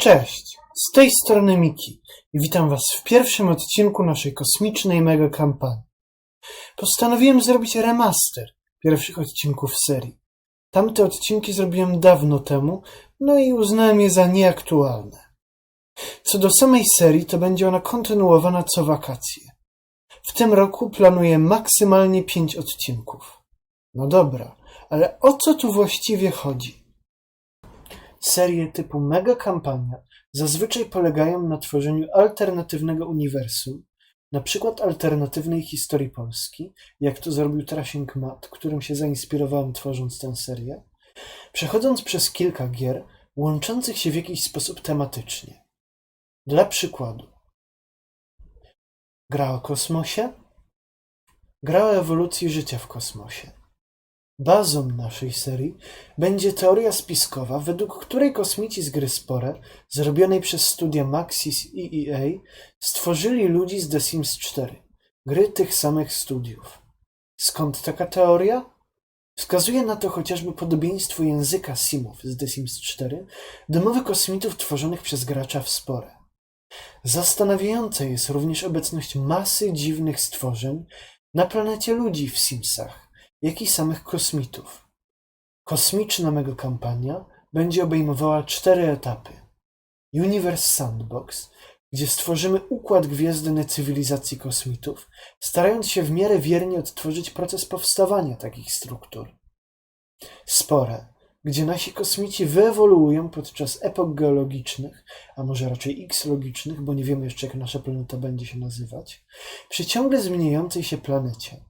Cześć, z tej strony Miki i witam Was w pierwszym odcinku naszej kosmicznej mega kampanii. Postanowiłem zrobić remaster pierwszych odcinków serii. Tamte odcinki zrobiłem dawno temu, no i uznałem je za nieaktualne. Co do samej serii, to będzie ona kontynuowana co wakacje. W tym roku planuję maksymalnie pięć odcinków. No dobra, ale o co tu właściwie chodzi? Serie typu mega kampania zazwyczaj polegają na tworzeniu alternatywnego uniwersum, na przykład alternatywnej historii Polski, jak to zrobił Trashing Mat, którym się zainspirowałem tworząc tę serię, przechodząc przez kilka gier łączących się w jakiś sposób tematycznie. Dla przykładu gra o kosmosie, gra o ewolucji życia w kosmosie. Bazą naszej serii będzie teoria spiskowa, według której kosmici z gry Spore, zrobionej przez studia Maxis i EA, stworzyli ludzi z The Sims 4, gry tych samych studiów. Skąd taka teoria? Wskazuje na to chociażby podobieństwo języka Simów z The Sims 4 do mowy kosmitów tworzonych przez gracza w Spore. Zastanawiająca jest również obecność masy dziwnych stworzeń na planecie ludzi w Simsach, jak i samych kosmitów. Kosmiczna mega kampania będzie obejmowała cztery etapy. Universe Sandbox, gdzie stworzymy układ gwiezdny cywilizacji kosmitów, starając się w miarę wiernie odtworzyć proces powstawania takich struktur. Spore, gdzie nasi kosmici wyewoluują podczas epok geologicznych, a może raczej x-logicznych, bo nie wiemy jeszcze jak nasza planeta będzie się nazywać, przy ciągle zmieniającej się planecie.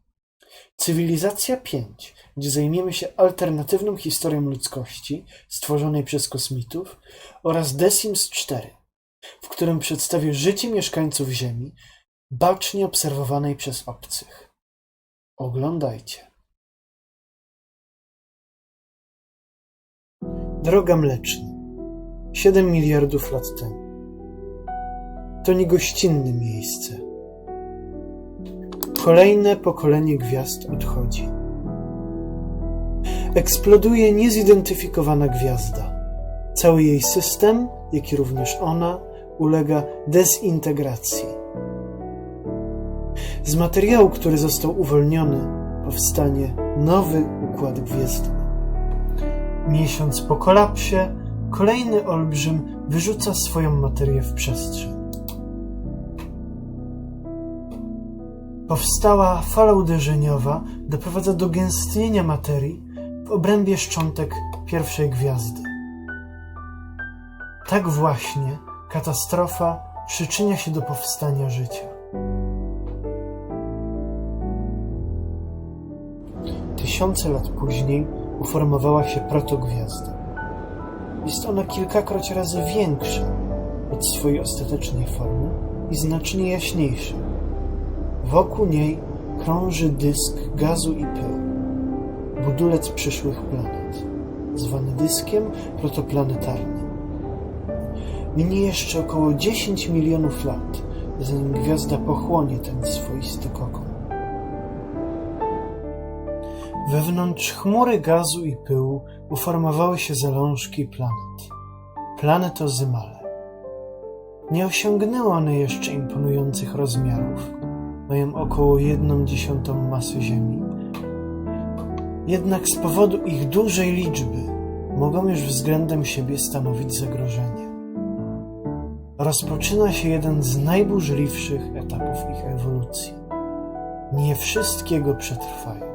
Cywilizacja 5, gdzie zajmiemy się alternatywną historią ludzkości stworzonej przez kosmitów oraz The Sims 4, w którym przedstawię życie mieszkańców Ziemi, bacznie obserwowanej przez obcych. Oglądajcie. Droga Mleczna. 7 miliardów lat temu. To niegościnne miejsce. Kolejne pokolenie gwiazd odchodzi. Eksploduje niezidentyfikowana gwiazda. Cały jej system, jak i również ona, ulega dezintegracji. Z materiału, który został uwolniony, powstanie nowy układ gwiezdny. Miesiąc po kolapsie, kolejny olbrzym wyrzuca swoją materię w przestrzeń. Powstała fala uderzeniowa doprowadza do gęstnienia materii w obrębie szczątek pierwszej gwiazdy. Tak właśnie katastrofa przyczynia się do powstania życia. Tysiące lat później uformowała się protogwiazda. Jest ona kilkakroć razy większa od swojej ostatecznej formy i znacznie jaśniejsza. Wokół niej krąży dysk gazu i pyłu, budulec przyszłych planet, zwany dyskiem protoplanetarnym. Minie jeszcze około 10 milionów lat, zanim gwiazda pochłonie ten swoisty kokon. Wewnątrz chmury gazu i pyłu uformowały się zalążki planet. Planetozymale. Nie osiągnęły one jeszcze imponujących rozmiarów. Mają około jedną dziesiątą masy Ziemi. Jednak z powodu ich dużej liczby mogą już względem siebie stanowić zagrożenie. Rozpoczyna się jeden z najburzliwszych etapów ich ewolucji. Nie wszystkiego przetrwają.